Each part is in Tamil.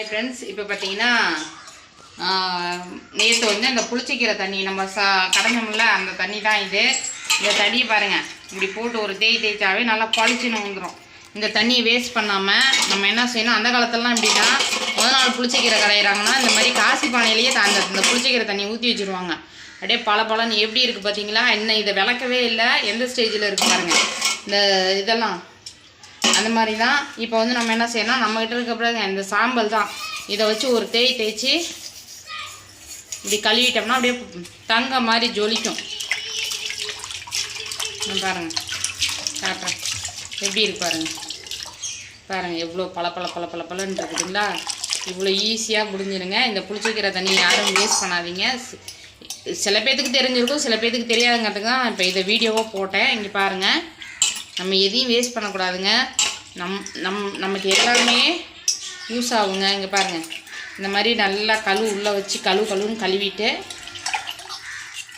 ஹாய் ஃப்ரெண்ட்ஸ் இப்போ பார்த்தீங்கன்னா நேற்று வந்து அந்த புளிச்சிக்கிற தண்ணி நம்ம சா கடைஞ்சோம்ல அந்த தண்ணி தான் இது. இந்த தண்ணியை பாருங்கள் இப்படி போட்டு ஒரு தேய் தேய்ச்சாவே நல்லா பளிச்சுன்னு வந்துடும் இந்த தண்ணியை வேஸ்ட் பண்ணாமல் நம்ம என்ன செய்யணும்? அந்த காலத்துலலாம் எப்படின்னா முதல் நாள் புளிச்சிக்கீரை கடையிறாங்கன்னா இந்த மாதிரி காசி பானையிலேயே அந்த இந்த புளிச்சிக்கீரை தண்ணி ஊற்றி வச்சுருவாங்க. அப்படியே பல பலன்னு எப்படி இருக்குது பார்த்தீங்களா என்ன இதை விளக்கவே இல்லை. எந்த ஸ்டேஜில் இருக்குது பாருங்கள் இந்த இதெல்லாம். அந்த மாதிரி தான் இப்போ வந்து நம்ம என்ன செய்யணும் நம்மக்கிட்ட இருக்க பிறகு இந்த சாம்பல் தான். இதை வச்சு ஒரு தேய் தேய்ச்சி இப்படி கழுவிட்டோம்னா அப்படியே தங்க மாதிரி ஜொலிக்கும். பாருங்கள் பாருங்க. காட்டுறேன் எப்படி இருக்கு பாருங்கள் பாருங்கள் எவ்வளோ பல பல பல பல பலன்னு இருக்குதுங்களா இவ்வளோ ஈஸியாக முடிஞ்சிருங்க இந்த புளிச்சிக்கிற தண்ணி யாரும் வேஸ்ட் பண்ணாதீங்க. சில பேத்துக்கு தெரிஞ்சிருக்கும் சில பேத்துக்கு தெரியாதுங்கிறதுக்கு தான் இப்போ இதை வீடியோவாக போட்டேன். இங்கே பாருங்கள் நம்ம எதையும் வேஸ்ட் பண்ணக்கூடாதுங்க. நம் நம் நமக்கு எல்லாமே யூஸ் ஆகுங்க. இங்கே பாருங்கள் இந்த மாதிரி நல்லா கழு உள்ளே வச்சு கழு கழுவுன்னு கழுவிட்டு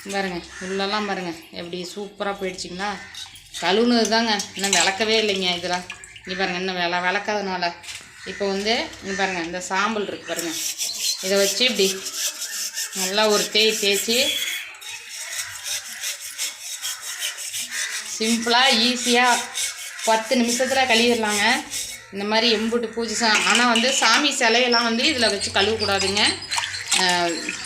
பாருங்கள் பாருங்க உள்ளெல்லாம் பாருங்கள் எப்படி சூப்பராக போயிடுச்சிங்களா? கழுவுனது தாங்க இன்னும் விளக்கவே இல்லைங்க இதெல்லாம் இங்கே பாருங்கள் இன்னும் விள விளக்காதனால. இப்போ வந்து இங்கே பாருங்கள் இந்த சாம்பல் இருக்குது பாருங்கள் இதை வச்சு இப்படி நல்லா ஒரு தேய் தேய்ச்சி சிம்பிளாக ஈஸியாக பத்து நிமிஷத்தில் கழுவிடலாங்க. இந்த மாதிரி எம்புட்டு பூஜை சா ஆனால் வந்து சாமி சிலையெல்லாம் வந்து இதில் வச்சு கழுவக்கூடாதுங்க.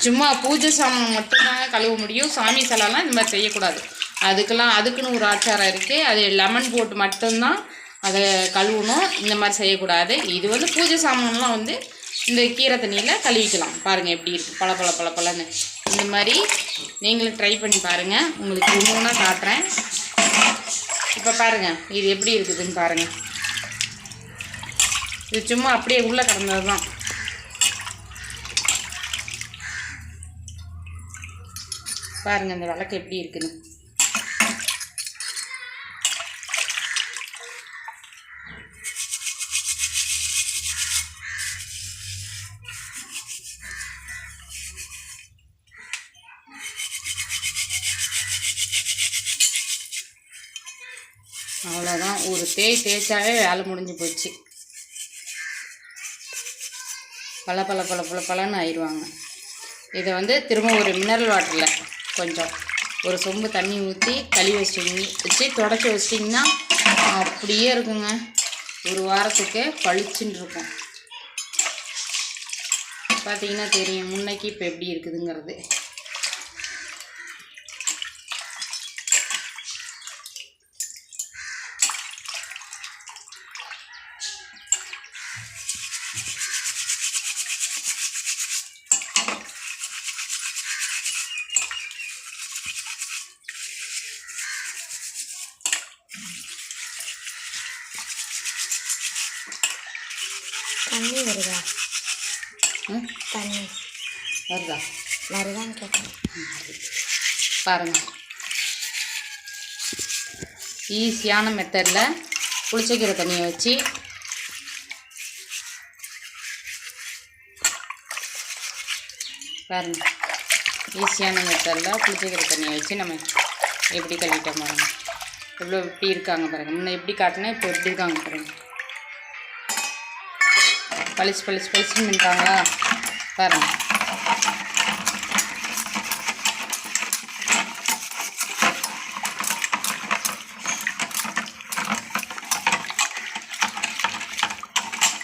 சும்மா பூஜை சாமான் மட்டும்தாங்க கழுவ முடியும். சாமி சிலைலாம் இந்த மாதிரி செய்யக்கூடாது. அதுக்கெல்லாம் அதுக்குன்னு ஒரு ஆச்சாரம் இருக்குது அது லெமன் போட்டு மட்டும்தான் அதை கழுவணும். இந்த மாதிரி செய்யக்கூடாது. இது வந்து பூஜை சாமான்லாம் வந்து இந்த கீரை தண்ணியில் கழுவிக்கலாம். பாருங்கள் எப்படி இருக்குது பல பல பல பலன்னு இந்த மாதிரி நீங்களும் ட்ரை பண்ணி பாருங்கள் உங்களுக்கு ஒன்று ஒன்றா காட்டுறேன். இப்போ பாருங்கள் இது எப்படி இருக்குதுன்னு பாருங்கள் இது சும்மா அப்படியே உள்ளே கிடந்தது தான் பாருங்கள் இந்த விளக்கு எப்படி இருக்குன்னு. அவ்வளோதான் ஒரு தேய் தேய்ச்சாவே வேலை முடிஞ்சு போச்சு. பல பல பல பல பலன்னு ஆயிடுவாங்க. இதை வந்து திரும்ப ஒரு மினரல் வாட்டரில் கொஞ்சம் ஒரு சொம்பு தண்ணி ஊற்றி கழுவி வச்சிட்டிங்க வச்சு தொடச்சி வச்சிட்டிங்கன்னா அப்படியே இருக்குங்க. ஒரு வாரத்துக்கு பளிச்சுன்னு இருக்கும். பார்த்தீங்கன்னா தெரியும். முன்னைக்கு இப்போ எப்படி இருக்குதுங்கிறது. தண்ணி வருதா? தண்ணி. வருதா? வருதான்னு கேட்டேன். பாருங்க. ஈஸியான மெத்தடில் புளிச்சக்கீரை தண்ணியை வச்சு பாருங்க. ஈஸியான மெத்தடில் புளிச்சக்கீரை தண்ணியை வச்சு நம்ம எப்படி கழுவிட்டோம் பாருங்க. எவ்வளோ எப்படி இருக்காங்க பாருங்க. முன்ன எப்படி காட்டினா இப்போ எப்படி இருக்காங்க பாருங்க. பளிச்சு பளிச்சு பளிச்சுன்னு நின்றாங்களா பாருங்க.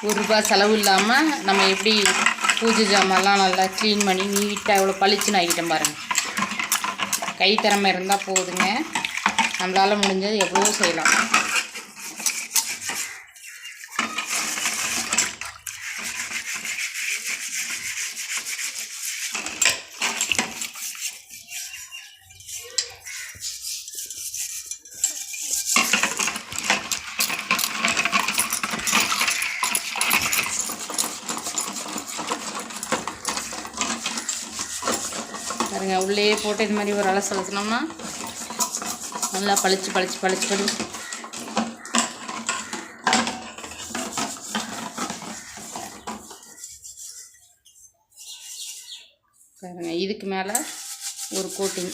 ஒரு ரூபாய் செலவு இல்லாமல் நம்ம எப்படி பூஜை ஜாமான்லாம் நல்லா க்ளீன் பண்ணி நீட்டாக எவ்வளோ பளிச்சுன்னு ஆகிட்டோம் பாருங்கள் கை திறமை இருந்தால் போதுங்க. நம்மளால் முடிஞ்சது எவ்வளோ செய்யலாம். பாருங்க உள்ளேயே போட்டு இது மாதிரி ஒரு அலசு அலசினோம்னா நல்லா பளிச்சு பளிச்சு பளிச்சு படி பாருங்க இதுக்கு மேலே ஒரு கோட்டிங்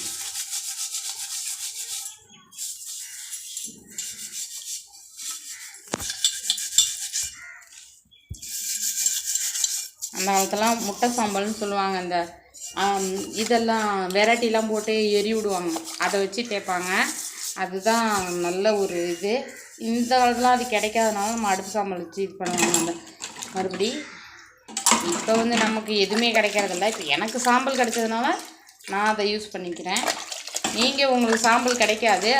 அந்த காலத்தெல்லாம் முட்டை சாம்பல்னு சொல்லுவாங்க அந்த இதெல்லாம் வெரைட்டிலாம் போட்டு எரி விடுவாங்க அதை வச்சு தேய்ப்பாங்க. அதுதான் நல்ல ஒரு இது. இந்த காலத்துலாம் அது கிடைக்காதனால நம்ம அடுப்பு சாம்பல் வச்சு இது பண்ணுவாங்க. அந்த மறுபடி இப்போ வந்து நமக்கு எதுவுமே கிடைக்கிறதில்ல. இப்போ எனக்கு சாம்பல் கிடைச்சதுனால நான் அதை யூஸ் பண்ணிக்கிறேன். நீங்கள் உங்களுக்கு சாம்பல் கிடைக்காது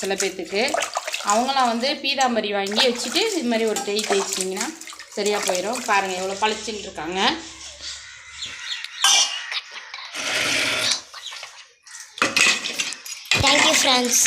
சில பேர்த்துக்கு அவங்களாம் வந்து பீதாம்பரி வாங்கி வச்சுட்டு இது மாதிரி ஒரு தேய் தேய்ச்சிங்கன்னா சரியாக போயிடும் பாருங்கள் எவ்வளோ பளிச்சுன்னு இருக்காங்க. Thank you friends